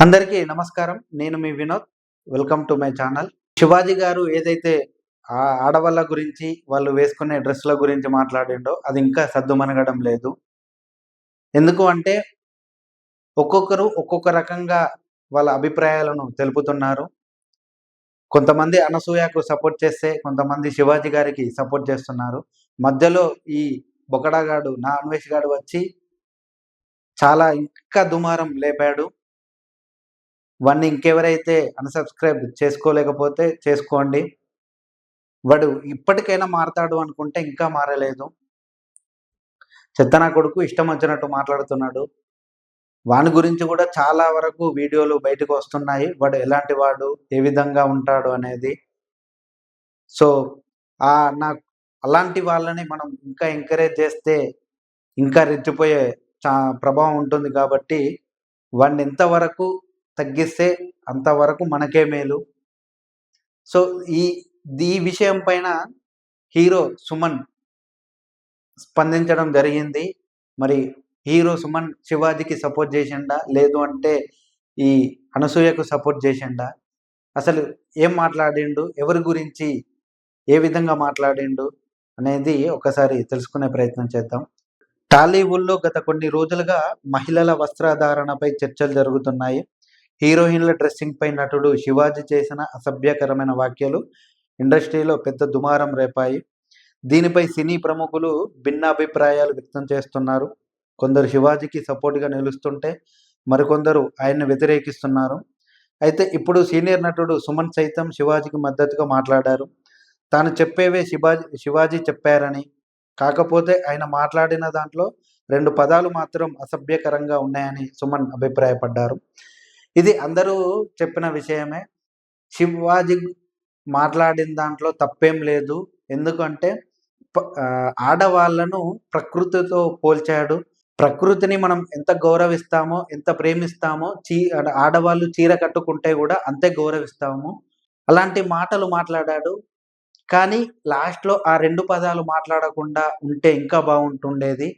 అందరికీ నమస్కారం. నేను మీ Vinod. Welcome to my channel. Shivaji garu ఏదైతే ఆ ఆడవాళ్ళ గురించి వాళ్ళు వేసుకునే డ్రెస్ల గురించి మాట్లాడిండో అది ఇంకా సద్దుమనగడం లేదు. ఎందుకు అంటే ఒక్కొక్కరు ఒక్కొక్క రకంగా వాళ్ళ అభిప్రాయాలను తెలుపుతున్నారు. కొంతమంది అనసూయకు సపోర్ట్ చేస్తే కొంతమంది శివాజీ గారికి సపోర్ట్ చేస్తున్నారు. మధ్యలో ఈ బొకడాగాడు నా అన్వేష్ గాడు వచ్చి చాలా ఇంకా దుమారం లేపాడు. వాడిని ఇంకెవరైతే అన్సబ్స్క్రైబ్ చేసుకోలేకపోతే చేసుకోండి. వాడు ఇప్పటికైనా మారతాడు అనుకుంటే ఇంకా మారలేదు. చెత్తనా కొడుకు ఇష్టం వచ్చినట్టు మాట్లాడుతున్నాడు. వాని గురించి కూడా చాలా వరకు వీడియోలు బయటకు వస్తున్నాయి. వాడు ఎలాంటి వాడు ఏ విధంగా ఉంటాడు అనేది. సో ఆ నా అలాంటి వాళ్ళని మనం ఇంకా ఎంకరేజ్ చేస్తే ఇంకా రెచ్చిపోయే ప్రభావం ఉంటుంది కాబట్టి వాడిని ఎంతవరకు తగ్గిస్తే అంతవరకు మనకే మేలు. సో ఈ ఈ విషయం పైన హీరో సుమన్ స్పందించడం జరిగింది. మరి హీరో సుమన్ శివాజీకి సపోర్ట్ చేసిండా? లేదు అంటే ఈ అనసూయకు సపోర్ట్ చేసిండా? అసలు ఏం మాట్లాడిండు? ఎవరి గురించి ఏ విధంగా మాట్లాడిండు? అనేది ఒకసారి తెలుసుకునే ప్రయత్నం చేద్దాం. టాలీవుడ్లో గత కొన్ని రోజులుగా మహిళల వస్త్రధారణపై చర్చలు జరుగుతున్నాయి. హీరోయిన్ల డ్రెస్సింగ్ పై నటుడు శివాజీ చేసిన అసభ్యకరమైన వ్యాఖ్యలు ఇండస్ట్రీలో పెద్ద దుమారం రేపాయి. దీనిపై సినీ ప్రముఖులు భిన్నాభిప్రాయాలు వ్యక్తం చేస్తున్నారు. కొందరు శివాజీకి సపోర్ట్గా నిలుస్తుంటే మరికొందరు ఆయన్ని వ్యతిరేకిస్తున్నారు. అయితే ఇప్పుడు సీనియర్ నటుడు సుమన్ సైతం శివాజీకి మద్దతుగా మాట్లాడారు. తాను చెప్పేవే శివాజీ శివాజీ చెప్పారని. కాకపోతే ఆయన మాట్లాడిన దాంట్లో రెండు పదాలు మాత్రం అసభ్యకరంగా ఉన్నాయని సుమన్ అభిప్రాయపడ్డారు. ఇది అందరూ చెప్పిన విషయమే. శివాజీ మాట్లాడిన దాంట్లో తప్పేం లేదు. ఎందుకంటే ఆడవాళ్ళను ఆ, ప్రకృతితో పోల్చాడు. ప్రకృతిని మనం ఎంత గౌరవిస్తామో ఎంత ప్రేమిస్తామో చీ ఆడవాళ్ళు చీర కట్టుకుంటే కూడా అంతే గౌరవిస్తాము. అలాంటి మాటలు మాట్లాడాడు. కానీ లాస్ట్లో ఆ రెండు పదాలు మాట్లాడకుండా ఉంటే ఇంకా బాగుంటుండేది.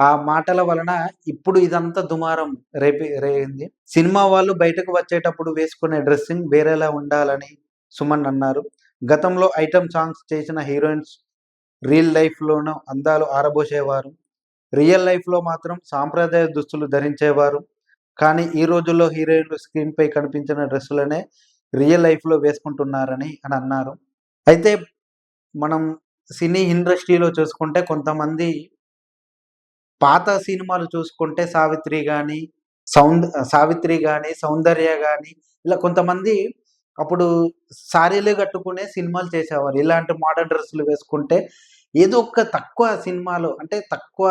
ఆ మాటల వలన ఇప్పుడు ఇదంతా దుమారం. రేపి రేగింది సినిమా వాళ్ళు బయటకు వచ్చేటప్పుడు వేసుకునే డ్రెస్సింగ్ వేరేలా ఉండాలని సుమన్ అన్నారు. గతంలో ఐటమ్ సాంగ్స్ చేసిన హీరోయిన్స్ రియల్ లైఫ్లోనూ అందాలు ఆరబోసేవారు. రియల్ లైఫ్లో మాత్రం సాంప్రదాయ దుస్తులు ధరించేవారు. కానీ ఈ రోజుల్లో హీరోయిన్లు స్క్రీన్ పై కనిపించిన డ్రెస్సులనే రియల్ లైఫ్లో వేసుకుంటున్నారని అని అన్నారు. అయితే మనం సినీ ఇండస్ట్రీలో చూసుకుంటే కొంతమంది పాత సినిమాలు చూసుకుంటే సావిత్రి కానీ సౌంద సావిత్రి కానీ సౌందర్య కానీ ఇలా కొంతమంది అప్పుడు సారీలు కట్టుకునే సినిమాలు చేసేవారు. ఇలాంటి మోడర్న్ డ్రెస్సులు వేసుకుంటే ఏదో ఒక తక్కువ సినిమాలో అంటే తక్కువ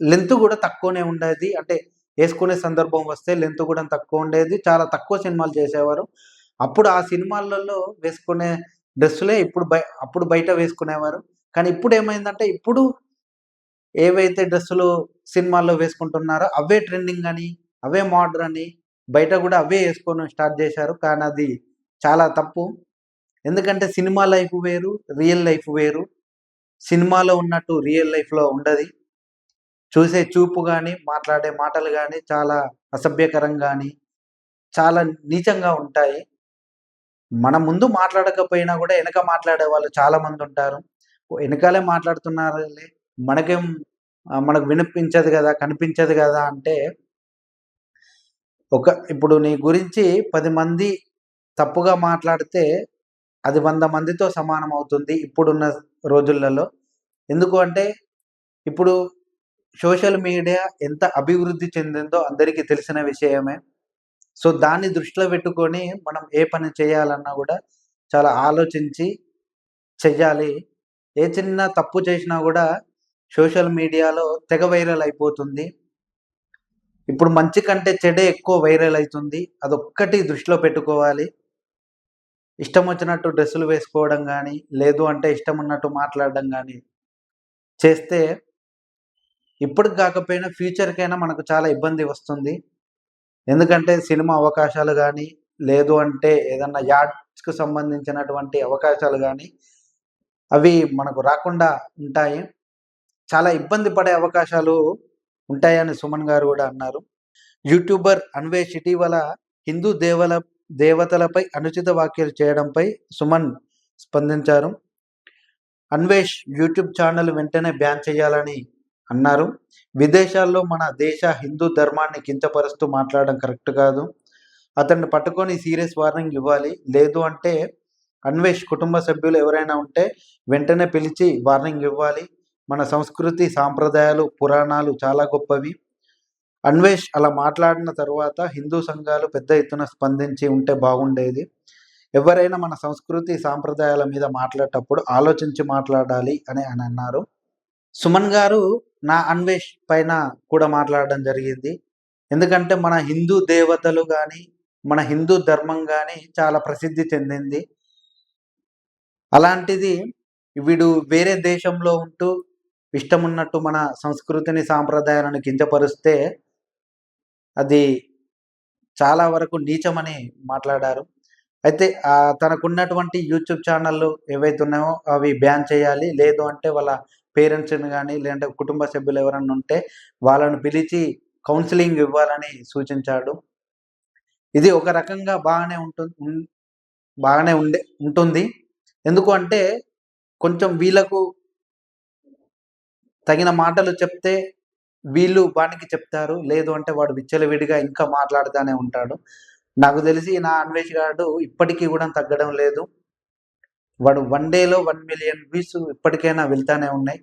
లెంత్ కూడా తక్కువనే ఉండేది. అంటే వేసుకునే సందర్భం వస్తే లెంత్ కూడా తక్కువ ఉండేది. చాలా తక్కువ సినిమాలు చేసేవారు. అప్పుడు ఆ సినిమాలలో వేసుకునే డ్రెస్సులే ఇప్పుడు బయ అప్పుడు బయట వేసుకునేవారు. కానీ ఇప్పుడు ఏమైందంటే ఇప్పుడు ఏవైతే డ్రెస్సులు సినిమాల్లో వేసుకుంటున్నారో అవే ట్రెండింగ్ అని అవే మోడర్ అని బయట కూడా అవే వేసుకొని స్టార్ట్ చేశారు. కానీ అది చాలా తప్పు. ఎందుకంటే సినిమా లైఫ్ వేరు రియల్ లైఫ్ వేరు. సినిమాలో ఉన్నట్టు రియల్ లైఫ్లో ఉండదు. చూసే చూపు కానీ మాట్లాడే మాటలు కానీ చాలా అసభ్యకరం కానీ చాలా నీచంగా ఉంటాయి. మన ముందు మాట్లాడకపోయినా కూడా వెనక మాట్లాడే వాళ్ళు చాలా మంది ఉంటారు. వెనకాలే మాట్లాడుతున్నారులే మనకేం మనకు వినిపించదు కదా కనిపించదు కదా అంటే ఒక ఇప్పుడు నీ గురించి పది మంది తప్పుగా మాట్లాడితే అది వంద మందితో సమానం అవుతుంది ఇప్పుడున్న రోజులలో. ఎందుకు అంటే ఇప్పుడు సోషల్ మీడియా ఎంత అభివృద్ధి చెందిందో అందరికీ తెలిసిన విషయమే. సో దాన్ని దృష్టిలో పెట్టుకొని మనం ఏ పని చేయాలన్నా కూడా చాలా ఆలోచించి చెయ్యాలి. ఏ చిన్న తప్పు చేసినా కూడా సోషల్ మీడియాలో తెగ వైరల్ అయిపోతుంది. ఇప్పుడు మంచి కంటే చెడే ఎక్కువ వైరల్ అవుతుంది. అదొక్కటి దృష్టిలో పెట్టుకోవాలి. ఇష్టం వచ్చినట్టు డ్రెస్సులు వేసుకోవడం కానీ లేదు అంటే ఇష్టం ఉన్నట్టు మాట్లాడడం కానీ చేస్తే ఇప్పటికి కాకపోయినా ఫ్యూచర్కైనా మనకు చాలా ఇబ్బంది వస్తుంది. ఎందుకంటే సినిమా అవకాశాలు కానీ లేదు అంటే ఏదన్నా యాడ్స్కు సంబంధించినటువంటి అవకాశాలు కానీ అవి మనకు రాకుండా ఉంటాయి. చాలా ఇబ్బంది పడే అవకాశాలు ఉంటాయని సుమన్ గారు కూడా అన్నారు. యూట్యూబర్ అన్వేష్ ఇటీవల హిందూ దేవల దేవతలపై అనుచిత వ్యాఖ్యలు చేయడంపై సుమన్ స్పందించారు. అన్వేష్ యూట్యూబ్ ఛానల్ వెంటనే బ్యాన్ చేయాలని అన్నారు. విదేశాల్లో మన దేశ హిందూ ధర్మాన్ని కించపరుస్తూ మాట్లాడడం కరెక్ట్ కాదు. అతన్ని పట్టుకొని సీరియస్ వార్నింగ్ ఇవ్వాలి. లేదు అంటే అన్వేష్ కుటుంబ సభ్యులు ఎవరైనా ఉంటే వెంటనే పిలిచి వార్నింగ్ ఇవ్వాలి. మన సంస్కృతి సాంప్రదాయాలు పురాణాలు చాలా గొప్పవి. అన్వేష్ అలా మాట్లాడిన తర్వాత హిందూ సంఘాలు పెద్ద ఎత్తున స్పందించి ఉంటే బాగుండేది. ఎవరైనా మన సంస్కృతి సాంప్రదాయాల మీద మాట్లాడేటప్పుడు ఆలోచించి మాట్లాడాలి అని అని అన్నారు. సుమన్ గారు నా అన్వేష్ పైన కూడా మాట్లాడడం జరిగింది. ఎందుకంటే మన హిందూ దేవతలు కానీ మన హిందూ ధర్మం కానీ చాలా ప్రసిద్ధి చెందింది. అలాంటిది వీడు వేరే దేశంలో ఉంటూ ఇష్టం ఉన్నట్టు మన సంస్కృతిని సాంప్రదాయాలను కించపరుస్తే అది చాలా వరకు నీచమని మాట్లాడారు. అయితే తనకున్నటువంటి యూట్యూబ్ ఛానళ్ళు ఏవైతే ఉన్నాయో అవి బ్యాన్ చేయాలి. లేదు అంటే వాళ్ళ పేరెంట్స్ని కానీ లేదంటే కుటుంబ సభ్యులు ఎవరన్నా ఉంటే వాళ్ళను పిలిచి కౌన్సిలింగ్ ఇవ్వాలని సూచించాడు. ఇది ఒక రకంగా బాగానే ఉంటుంది బాగానే ఉండే ఉంటుంది. ఎందుకు అంటే కొంచెం వీళ్ళకు తగిన మాటలు చెప్తే వీళ్ళు వానికి చెప్తారు. లేదు అంటే వాడు విచ్చలవిడిగా ఇంకా మాట్లాడుతూనే ఉంటాడు. నాకు తెలిసి నా అన్వేష్ గారు ఇప్పటికీ కూడా తగ్గడం లేదు. వాడు వన్ డేలో వన్ మిలియన్ వ్యూస్ ఇప్పటికైనా వెళ్తానే ఉన్నాయి.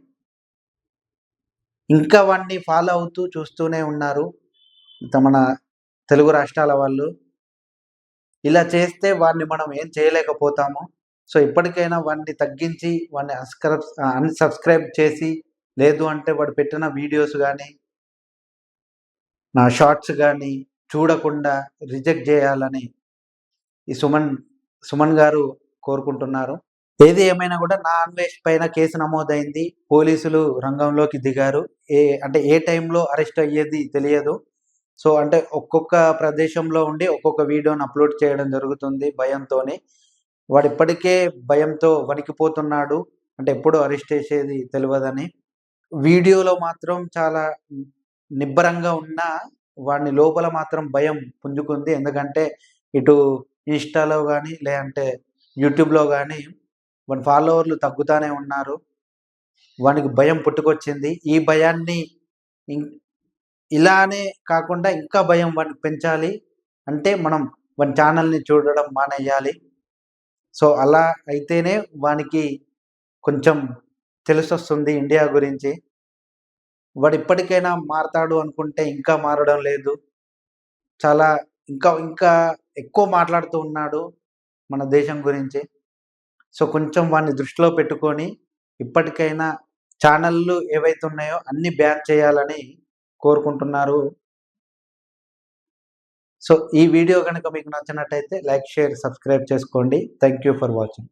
ఇంకా వాడిని ఫాలో అవుతూ చూస్తూనే ఉన్నారు మన తెలుగు రాష్ట్రాల వాళ్ళు. ఇలా చేస్తే వాడిని మనం ఏం చేయలేకపోతాము. సో ఇప్పటికైనా వాడిని తగ్గించి వాడిని అస్క్రబ్ అన్సబ్స్క్రైబ్ చేసి లేదు అంటే వాడు పెట్టిన వీడియోస్ కానీ నా షార్ట్స్ కానీ చూడకుండా రిజెక్ట్ చేయాలని ఈ సుమన్ సుమన్ గారు కోరుకుంటున్నారు. ఏది ఏమైనా కూడా నా అన్వేష్ పైన కేసు నమోదైంది. పోలీసులు రంగంలోకి దిగారు. ఏ అంటే ఏ టైంలో అరెస్ట్ అయ్యేది తెలియదు. సో అంటే ఒక్కొక్క ప్రదేశంలో ఉండి ఒక్కొక్క వీడియోని అప్లోడ్ చేయడం జరుగుతుంది భయంతో వాడు ఇప్పటికే భయంతో వణికిపోతున్నాడు. అంటే ఎప్పుడు అరెస్ట్ చేసేది తెలియదని. వీడియోలో మాత్రం చాలా నిబ్బరంగా ఉన్న వాడిని లోపల మాత్రం భయం పుంజుకుంది. ఎందుకంటే ఇటు ఇన్స్టాలో కానీ లేదంటే యూట్యూబ్లో కానీ వాడి ఫాలోవర్లు తగ్గుతానే ఉన్నారు. వానికి భయం పుట్టుకొచ్చింది. ఈ భయాన్ని ఇలానే కాకుండా ఇంకా భయం వాడిని పెంచాలి. అంటే మనం వాని ఛానల్ని చూడడం మానేయాలి. సో అలా అయితేనే వానికి కొంచెం తెలిసొస్తుంది ఇండియా గురించి. వాడు ఇప్పటికైనా మారతాడు అనుకుంటే ఇంకా మారడం లేదు. చాలా ఇంకా ఇంకా ఎక్కువ మాట్లాడుతూ ఉన్నాడు మన దేశం గురించి. సో కొంచెం వాడిని దృష్టిలో పెట్టుకొని ఇప్పటికైనా ఛానళ్ళు ఏవైతే ఉన్నాయో అన్ని బ్యాన్ చేయాలని కోరుకుంటున్నారు. సో ఈ వీడియో కనుక మీకు నచ్చినట్టయితే లైక్ షేర్ సబ్స్క్రైబ్ చేసుకోండి. Thank you for watching.